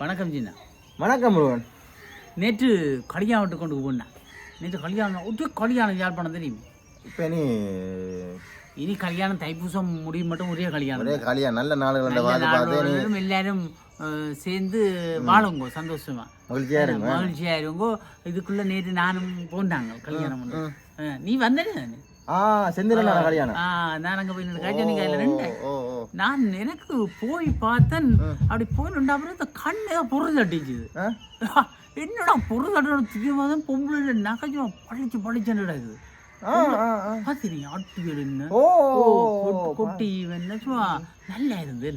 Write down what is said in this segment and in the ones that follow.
வணக்கம் சின்ன வணக்கம் முருகன். நேற்று கல்யாணம் விட்டு கொண்டு போனேன் நேற்று கல்யாணம் ஒட்டு கல்யாணம் யாழ்ப்பாணம் தெரியும்? இப்போ நீ இனி கல்யாணம் தைப்பூசம் முடியும் மட்டும் ஒரே கல்யாணம். ஒரே காலியா நல்ல நாளுகள் நல்ல பார்த்து பார்த்து நீ நாளோடும் எல்லாரும் சேர்ந்து வாழுங்கோ சந்தோஷமா. மகிழ்ச்சியா இருங்க. மகிழ்ச்சியா இருங்கோ. இதுக்குள்ள நேற்று நானும் போனாங்க கல்யாணம் நீ வந்தனே நானு ஆ செந்திரன் கல்யாணம் நான் அங்க போய் காய்ச்சல் கையில ஓ நான் எனக்கு போய் பார்த்தேன் அப்படி போய் நின்று அப்புறம் இந்த கண்ணு பொருள் தட்டிச்சுது? என்னடா பொருள் தட்டோட திரும்ப தான் பொம்பளை நகைச்சும் பழிச்சு பழிச்சுன்னு இது கொட்டி நல்லா இருந்தது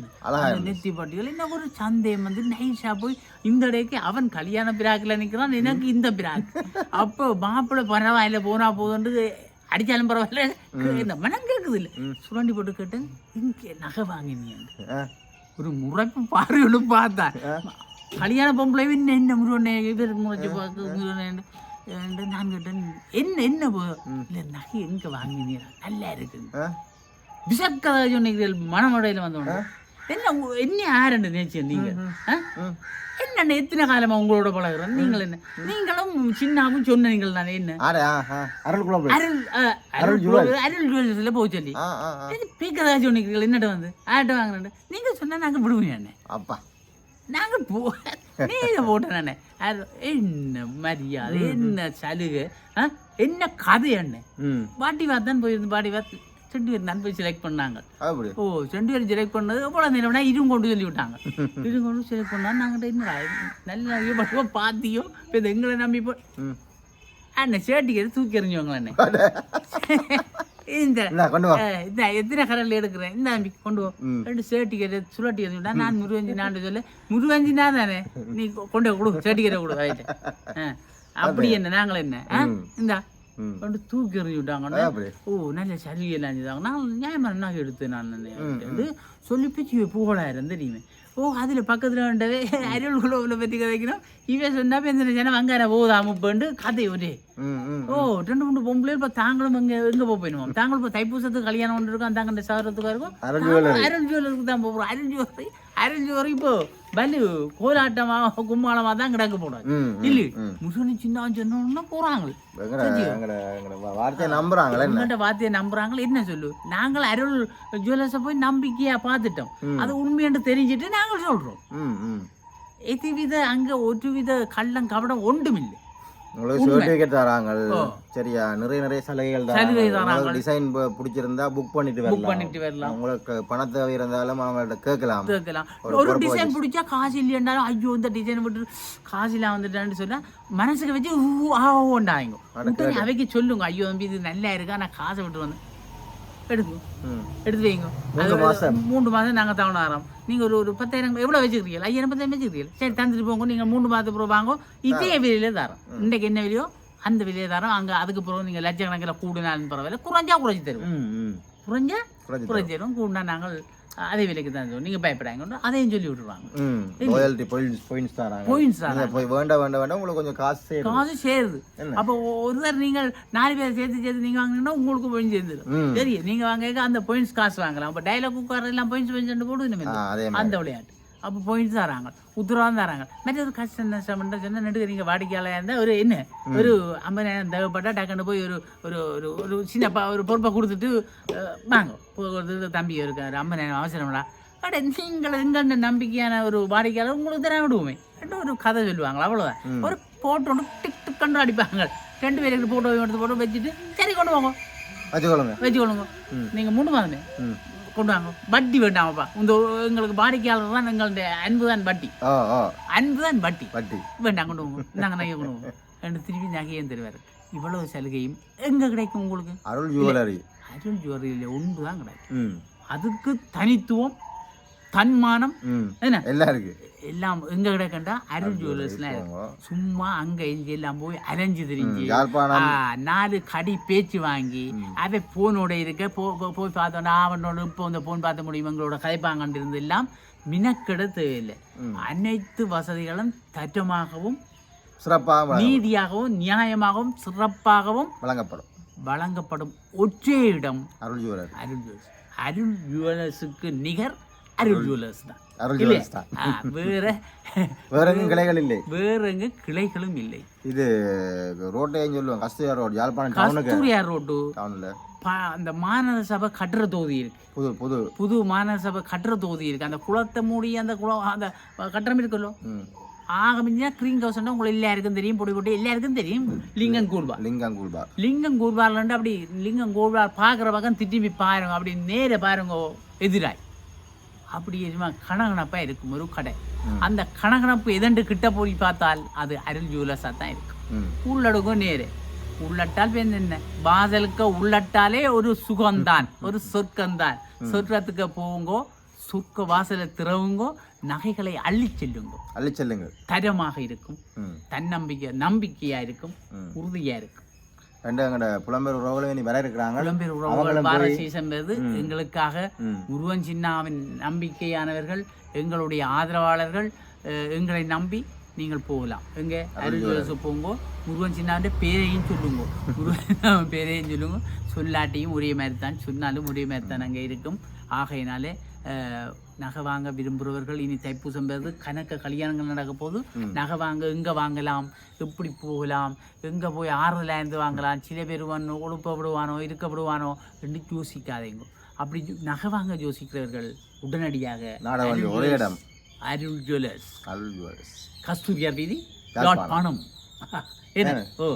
நெத்தி பாட்டிகள் என்ன ஒரு சந்தேகம் வந்து நைஸா போய் இந்த இடைக்கு அவன் கல்யாண பிராக்கில் நிக்கிறான் எனக்கு இந்த பிராக். அப்போ மாப்பிள்ளை பரவாயில்ல போனா போதுன்றது அடிச்சாலும் பரவாயில்ல. இந்த மனம் கேக்குது இல்ல சுரண்டி போட்டு கேட்டேன் இங்கே நகை வாங்கினீங்க. ஒரு முறைப்பு பார்வையோடு பார்த்தா. கல்யாண பொம்பளை என்ன என்ன முருகனே இவர் முறைச்சு பார்க்க முருகனே நான் கேட்டேன் என்ன என்ன போ- இல்ல நகை எங்க வாங்கினீரா? நல்லா இருக்கு? விசக்கதை சொன்னீர்கள் மனமடையில வந்தோடனே என்ன என்ன யாருன்னு நினைச்சேன் நீங்க. என்னண்ணே எத்தனை காலமா உங்களோட பழகுறோம் நீங்கள் என்ன? நீங்களும் சின்னாவும் சொன்னீங்கள் தானே என்ன? போய் அருள் அருள் அருள் ஜுவல்ஸ்ல போக சொல்லி. பீக்கதா சொன்னீர்கள் என்னட்ட வந்து? ஆட்ட வாங்கினேன் நீங்க சொன்னா நாங்க விடுவோம் என்ன அப்பா. நாங்க போ நீங்க போட்டேன் நானே. என்ன மரியாதை என்ன சலுகை? என்ன கதை என்ன? பாட்டி வாத் தான் போயிருந்து பாட்டி வாத் நான் போய் செலக்ட் பண்ணாங்க. ஓ ரெண்டு பேரும் செலக்ட் பண்ணது அவ்வளோ நேரம்னா இரும் கொண்டு சொல்லி விட்டாங்க இரும் கொண்டு செலக்ட் பண்ணா நாங்கள் என்னடா நல்ல ஐயோ பட்டுவோ பாத்தியோ இப்போ இது எங்களை நம்பி போ சேட்டிக்கு தூக்கி எறிஞ்சவங்க என்ன இந்த இந்தா எத்தனை கரல் எடுக்கிறேன்? இந்த நம்பி கொண்டு போ. ரெண்டு சேட்டிக்கரை சுழட்டி எறிஞ்சுட்டா நான் முருவஞ்சி நான் சொல்ல. முருவஞ்சினா தானே? நீ கொண்டு கொடு சேட்டிக்கரை கொடு ரைட்டு அப்படி என்ன நாங்கள் என்ன? இந்தா. கொண்டு தூக்கி எறிஞ்சு விட்டாங்கன்னா அப்படி ஓ நல்ல சலுகையெல்லாம் செஞ்சாங்க நான் நியாயமாக என்ன எடுத்து நான் வந்து சொல்லி பிச்சு புகழாயிரம் தெரியுமே ஓ அதில் பக்கத்தில் வேண்டவே அருள் குலோவில் பற்றி கதைக்கணும் இவன் சொன்னா எந்த ஜனம் வங்கார போதாமப்பண்டு கதை ஒரே ஓ ரெண்டு மூணு பொம்பளை இப்போ தாங்களும் எங்கே எங்கே போக போயிடுவோம் தாங்களும் இப்போ தைப்பூசத்துக்கு கல்யாணம் ஒன்று இருக்கும் தாங்க சவரத்துக்கு இருக்கும் அருள் ஜுவல்லருக்கு தான் போகிறோம் அருள் ஜுவல்லரி அருள் ஜுவல்லரி இப்போ பலு கோலாட்டமாக கும்மாளமாக தான் கிடக்க போடாது ம் ம். இல்லை முசனி சின்ன எங்கட வா- வார்த்தையை நம்புறாங்களே என்ன? உங்கள்கிட்ட வார்த்தையை நம்புறாங்களா என்ன சொல்லு? நாங்கள் அருள் ஜுவல்லர்ஸை போய் நம்பிக்கையா பார்த்துட்டோம். அது உண்மையென்று தெரிஞ்சுட்டு நாங்கள் சொல்றோம். எதுவித அங்க ஒருவித கள்ளம் கபடம் ஒன்றுமில்லை. உங்களுக்கு சர்டிஃபிகேட் தராங்க சரியா? நிறைய நிறைய சலுகைகள் உங்களுக்கு டிசைன் பிடிச்சிருந்தா புக் பண்ணிட்டு வரலாம். பண்ணிட்டு வரலாம். உங்களுக்கு பணத்தை இருந்தாலும் அவங்கள்ட்ட கேட்கலாம். கேட்கலாம். ஒரு டிசைன் பிடிச்சா காசு இல்லையாண்டாலும் ஐயோ இந்த டிசைன் விட்டு காசு இல்லாம வந்துட்டான்னு சொன்னா மனசுக்கு வச்சு ஊ ஆவோண்டாங்க உடனே அவைக்கு சொல்லுங்க ஐயோ தம்பி இது நல்லா இருக்கா? நான் காசை விட்டு வந்தேன். எடுங்க எடுத்து வைங்க. மூன்று மாசம். மூன்று மாதம் நாங்கள் தவணை ஆறோம். நீங்கள் ஒரு ஒரு பத்தாயிரம் எவ்வளோ வச்சுக்கிறீங்க ஐயாயிரம் பத்தாயிரம் வச்சுக்கிறீங்க சரி தந்துட்டு போங்க. நீங்கள் மூணு மாதத்துக்கு பிறகு வாங்க. இதே விலையில தரோம். இன்றைக்கு என்ன விலையோ அந்த விலையை தரோம். அங்கே அதுக்கு பிறகு நீங்கள் லட்சக்கணக்கில் கூடினாலும் பரவாயில்ல. குறைஞ்சா குறைச்சி தருவோம். குறைஞ்சா குறைச்சி தருவோம். கூடினா நாங்கள் அதே விலைக்கு தான் தருவோம் நீங்கள் பயப்படாங்க அதையும் சொல்லி விட்டுருவாங்க. லாயல்ட்டி பாயிண்ட்ஸ் பாயிண்ட்ஸ் தராங்க. Points தராங்க. போய் வேண்டாம் வேண்டாம் வேண்டாம் உங்களுக்கு கொஞ்சம் காசு சேரும். காசு சேருது? அப்போ ஒருத்தர் நீங்கள் நாலு பேர் சேர்த்து சேர்த்து நீங்கள் வாங்கினீங்கன்னா உங்களுக்கு பாயிண்ட் சேர்ந்துடும் சரி நீங்கள் வாங்க அந்த பாயிண்ட்ஸ் காசு வாங்கலாம். அப்போ டைலாக் உட்கார எல்லாம் பாயிண்ட்ஸ் பாயிண்ட்ஸ் போடுது அந்த விளையாட்டு. அப்போ பாயிண்ட்ஸ் தராங்க உத்தரவாதம் தராங்க மற்றது கஷ்டம் நஷ்டம் சொன்ன நடுக்க நீங்கள் வாடிக்கையாளர் இருந்தால் ஒரு என்ன ஒரு ஐம்பதாயிரம் தேவைப்பட்டா டக்குன்னு போய் ஒரு ஒரு ஒரு ஒரு சின்ன ப- ஒரு பொறுப்பை கொடுத்துட்டு வாங்க கொடுத்துட்டு தம்பி இருக்காரு ஐம்பதாயிரம் அவசரம்டா அட நீங்கள் எங்கண்ட நம்பிக்கையான ஒரு வாடிக்கையாளர் உங்களுக்கு தர விடுவோமே ரெண்டு ஒரு கதை சொல்லுவாங்க அவ்வளோதான் ஒரு போட்டோ ஒன்று டிக் டிக்கன்று அடிப்பாங்க ரெண்டு பேருக்கு போட்டோ எடுத்து போட்டோ வச்சுட்டு சரி கொண்டு வாங்க வச்சுக்கொள்ளுங்க வச்சுக்கொள்ளுங்க நீங்கள் மூணு மாதமே கொண்டு வாங்க வட்டி வேண்டாமப்பா இந்த எங்களுக்கு வாடிக்கையாளர் தான் எங்களுடைய அன்பு தான் வட்டி அன்பு தான் வட்டி. வட்டி. வேண்டாம் கொண்டு போங்க. நாங்கள் நகையை கொண்டு போங்க ரெண்டு திருப்பி நகையும் தருவார். இவ்வளவு சலுகையும் எங்கே கிடைக்கும் உங்களுக்கு? அருள் ஜுவல்லரி. அருள் ஜுவல்லரியில் ஒன்று தான் கிடைக்கும். அதுக்கு தனித்துவம் தன்மானம். என்ன? எல்லாம் இருக்கு. எல்லாம் எங்கே கிடைக்கண்டா அருள் ஜுவல்லர்ஸ்லாம் இருக்கு. சும்மா அங்கே இங்கே எல்லாம் போய் அலைஞ்சு திரிஞ்சு. நாலு கடி பேச்சு வாங்கி அவ போனோட இருக்க போய் பார்த்தோன்னா அவனோட இப்போ இந்த போன் பார்த்த முடியும்? எங்களோட கதைப்பாங்கன்னு இருந்து எல்லாம் மினக்கெட தேவையில்லை. அனைத்து வசதிகளும் தற்றமாகவும் சிறப்பாக நீதியாகவும் நியாயமாகவும் சிறப்பாகவும் வழங்கப்படும். வழங்கப்படும் ஒற்றை இடம். அருள் ஜுவல்லரி அருள் ஜுவல்லர்ஸ் அருள் ஜுவல்லர்ஸுக்கு நிகர் அருள் ஜுவல்லர்ஸ் தான். வேற. வேற எங்கும் கிளைகள் இல்லை. வேற எங்க கிளைகளும் இல்லை. இது ரோட்டையும் சொல்லுவோம் கஸ்தூரியா ரோடு யாழ்ப்பாணம் ரோட்டு. டவுன்ல அந்த மாநகர சபை கட்டுற தொகுதி இருக்கு. புது புது. புது மாநகர சபை கட்டுற தொகுதி இருக்கு. அந்த குளத்தை மூடி அந்த குளம் அந்த கட்டடம் இருக்குல்லோ ஆக மிஞ்சினா கிரீன் கவுசன் உங்களுக்கு எல்லாருக்கும் தெரியும் பொடி பொடி எல்லாருக்கும் தெரியும். லிங்கம் கூர்பா லிங்கம் கூல்பா லிங்கம் கூர்பார்லண்டு அப்படி லிங்கம் கூர்பார் பார்க்குற பக்கம் திரும்பி பாருங்க அப்படி நேர பாருங்க எதிராய். அப்படி சும்மா கணகணப்பா இருக்கும் ஒரு கடை. அந்த கணகணப்பு எதண்டு கிட்ட போய் பார்த்தால் அது அருள் ஜுவலர்ஸாக தான் இருக்கும். உள்ளடுக்கும் நேரு. உள்ளட்டால் பேர் என்ன? வாசலுக்கு உள்ளட்டாலே ஒரு சுகம்தான் ஒரு சொர்க்கம்தான். சொர்க்கத்துக்கு போவுங்கோ சொர்க்க வாசலை திறவுங்கோ நகைகளை அள்ளி செல்லுங்கோ. அள்ளி செல்லுங்கள். தரமாக இருக்கும். தன்னம்பிக்கை நம்பிக்கையா இருக்கும். உறுதியா இருக்கும். ரெண்டு எங்கட புலம்பெயர் உறவுகளும் இனி வர இருக்கிறாங்க புலம்பெயர் உறவுகள் அவங்களும் பார போய் சீசன் என்பது எங்களுக்காக. முருகன் சின்னாவின் நம்பிக்கையானவர்கள் எங்களுடைய ஆதரவாளர்கள் எங்களை நம்பி நீங்கள் போகலாம். எங்க? அருள்ஜோசு போங்கோ முருகன் சின்னாவின் பேரையும் சொல்லுங்க. முருகன் பேரையும் சொல்லுங்க. சொல்லாட்டியும் ஒரே மாதிரி தான் சொன்னாலும் ஒரே மாதிரி தான் அங்கே இருக்கும். ஆகையினாலே நகை வாங்க விரும்புகிறவர்கள் இனி தைப்பூசம் பெறுது கணக்க கல்யாணங்கள் நடக்க போது நகை வாங்க எங்கே வாங்கலாம்? எப்படி போகலாம்? எங்கே போய் ஆறுதலாக இருந்து வாங்கலாம்? சில பேர் வந்து ஒழுப்பப்படுவானோ இருக்கப்படுவானோ என்று யோசிக்காதீங்க. அப்படி நகை வாங்க யோசிக்கிறவர்கள் உடனடியாக நாடகம் ஒரே இடம். அருள் ஜுவல்லர்ஸ் அருள் கஸ்தூரியா வீதி யாழ்ப்பாணம். ஓ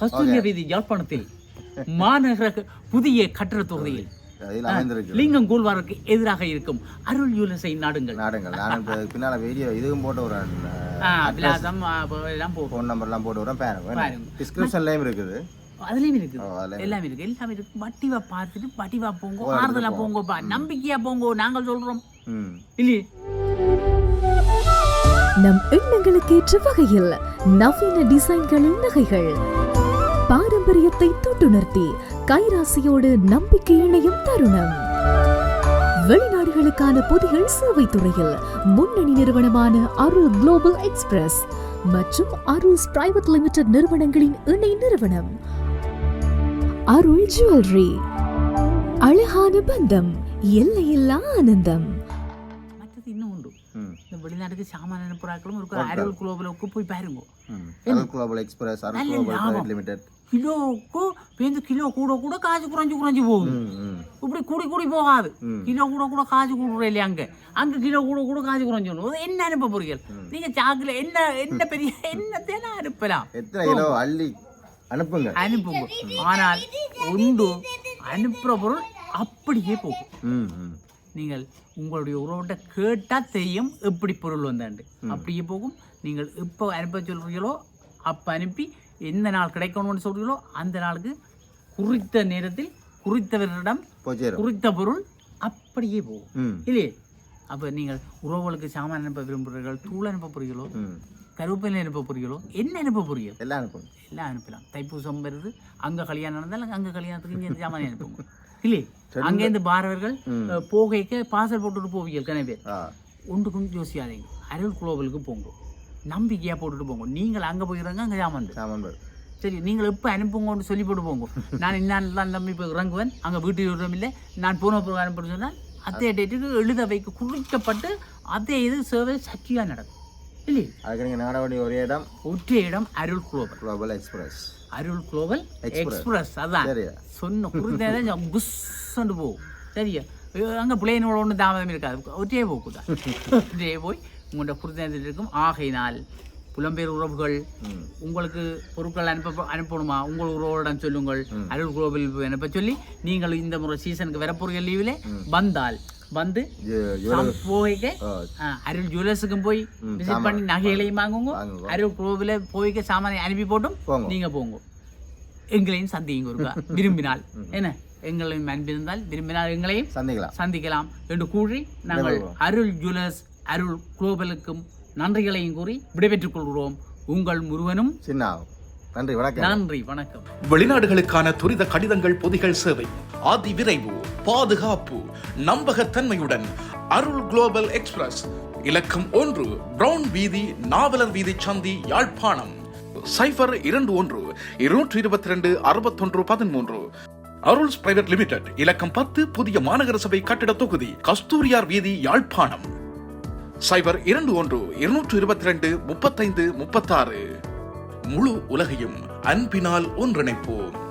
கஸ்தூரியா வீதி யாழ்ப்பாணத்தில் மாநகர புதிய கட்டட தொகுதியில். லிங்கம் கூழ்வாருக்கு எதிராக இருக்கும். அருள் ஜுவல்லர்ஸை நாடுங்கள். நாடுங்கள். நான் பின்னால் வீடியோ இதுவும் போட்டு ஒரு விலாசம் எல்லாம் போகும் ஃபோன் நம்பர்லாம் போட்டு. விட்றேன். பாருங்க. டிஸ்கிரிப்ஷன்லேயும் இருக்குது? அதுலயும் இருக்கு ஓ, அதுல எல்லாமே இருக்கு எல்லாமே இருக்கு வட்டிவா பார்த்துட்டு வட்டிவா போங்க ஆறுதலா போங்கப்பா. நம்பிக்கையா போங்க நாங்கள் சொல்றோம். ம். இல்லையே? நம் எண்ணங்களுக்கு ஏற்ற வகையில் நவீன டிசைன்களின் நகைகள். பாரம்பரியத்தை தொட்டுணர்த்தி கைராசியோடு நம்பிக்கை இணையும் தருணம். வெளிநாடுகளுக்கான பொதிகள் சேவை துறையில் முன்னணி நிறுவனமான அருள் குளோபல் எக்ஸ்பிரஸ் மற்றும் அருள்ஸ் பிரைவேட் லிமிடெட் நிறுவனங்களின் இணை நிறுவனம். அருள் ஜுவல்லரி அழகான பந்தம் எல்லையில்லா ஆனந்தம். மற்றது இன்னும் உண்டு. ம். இந்த வெளிநாட்டுக்கு சாமான அனுப்புறாக்களும் இருக்கு அருள் குளோபலுக்கு போய் பாருங்க. Global express Arul global limited. கிலோவுக்கு பேருந்து கிலோ கூட கூட காசு குறைஞ்சு குறைஞ்சு போகுது. இப்படி கூடி கூடி போகாது. கிலோ கூட கூட காசு கூடுற இல்லையா அங்க? அங்க கிலோ கூட கூட காசு குறைஞ்சு வரும். என்ன அனுப்ப போறீங்க நீங்க சாக்குல என்ன என்ன பெரிய என்னத்தேனா அனுப்பலாம்? எத்தனை கிலோ அள்ளி அனுப்புங்க. அனுப்புங்க. ஆனால் உண்டு அனுப்புற பொருள் அப்படியே போகும். நீங்கள் உங்களுடைய உறவுகிட்ட கேட்டா தெரியும் எப்படி பொருள் வந்தாண்டு. அப்படியே போகும். நீங்கள் எப்போ அனுப்ப சொல்றீங்களோ அப்போ அனுப்பி எந்த நாள் கிடைக்கணும்னு சொல்றீங்களோ அந்த நாளுக்கு குறித்த நேரத்தில் குறித்தவரிடம் குறித்த பொருள் அப்படியே போகும். இல்லையே? அப்போ நீங்கள் உறவுகளுக்கு சாமான் அனுப்ப விரும்புகிறீர்கள் தூள் அனுப்ப போறீங்களோ ம். கருவேப்பிலை அனுப்ப போறீங்களோ என்ன அனுப்ப போறீங்க எல்லாம் அனுப்புங்க எல்லாம் அனுப்பலாம். தைப்பூசம் வருது அங்க கல்யாணம் நடந்தாலும் அங்க கல்யாணத்துக்கு இங்கே சாமான் அனுப்புங்க. இல்லையே? அங்கேருந்து பாரவர்கள் போகைக்கு பாசல் போட்டுட்டு போவீங்க கணே பேர் ஒன்றுக்கும் யோசிக்காதீங்க அருள் குளோபலுக்கு போங்க. நம்பிக்கையாக போட்டுட்டு போங்க. நீங்கள் அங்கே போயிடுறாங்க அங்கே சாமான் பேர் சரி நீங்கள் எப்போ அனுப்புங்கன்னு சொல்லி போட்டு போங்க நான் இன்னான்லாம் தம்பி இப்போ இறங்குவேன் அங்கே வீட்டு விடுறோம் இல்லை. நான் போன பிறகு அனுப்புன்னு சொன்னால் அதே டேட்டுக்கு எழுத வைக்க குறிக்கப்பட்டு அதே இது சேவை சக்தியாக நடக்கும். இல்லையே? அதுக்கு நீங்கள் நாட வேண்டிய ஒரே இடம். ஒற்றை இடம் Arul global global express Arul global. Express அதான். சொன்ன குறித்த புஷ்ஷண்டு போகும். சரியா? அங்கே பிளேனோட ஒன்றும் தாமதம் இருக்காது. ஒற்றே போக்குதா ஒற்றே போய் உங்கள்கிட்ட குறித்த இருக்கும். ஆகையினால் புலம்பெயர் உறவுகள் உங்களுக்கு பொருட்கள் அனுப்ப அனுப்பணுமா? உங்கள் உறவுடன் சொல்லுங்கள். அருள் குளோபல் அனுப்ப சொல்லி நீங்கள் இந்த முறை சீசனுக்கு வரப்போகிற லீவில் வந்தால் வந்து போய்க்க அருள் ஜுவல்லர்ஸுக்கும் போய் விசிட் பண்ணி நகைகளையும் வாங்குங்க. அருள் குளோபில் போய்க்க சாமானை அனுப்பி போட்டும் போங்க. நீங்க போங்க. எங்களையும் சந்திங்க ஒருக்கா விரும்பினால். என்ன? எங்களையும் அன்பிருந்தால் விரும்பினால் எங்களையும் சந்திக்கலாம். சந்திக்கலாம் என்று கூறி நாங்கள். அருள் ஜுவல்லர்ஸ் அருள் குளோபலுக்கும் நன்றிகளையும் கூறி விடைபெற்றுக் கொள்கிறோம். உங்கள் முருகனும் சின்ன நன்றி வணக்கம். நன்றி வணக்கம். வெளிநாடுகளுக்கான துரித கடிதங்கள் பொதிகள் சேவை அதி விரைவு பாதுகாப்பு நம்பகத்தன்மையுடன் அருள் குளோபல் எக்ஸ்பிரஸ் இலக்கம் ஒன்று பிரவுன் வீதி நாவலர் வீதி சந்தி யாழ்ப்பாணம். சைபர் இரண்டு ஒன்று இருநூற்றி இருபத்தி ரெண்டு அறுபத்தொன்று பதிமூன்று. அருள்ஸ் பிரைவேட் லிமிடெட் இலக்கம் பத்து புதிய மாநகர சபை கட்டிட தொகுதி கஸ்தூரியார் வீதி யாழ்ப்பாணம். சைபர் இரண்டு ஒன்று இருநூற்று இருபத்தி ரெண்டு முப்பத்தைந்து முப்பத்தாறு. முழு உலகையும் அன்பினால் ஒன்றிணைப்போம்.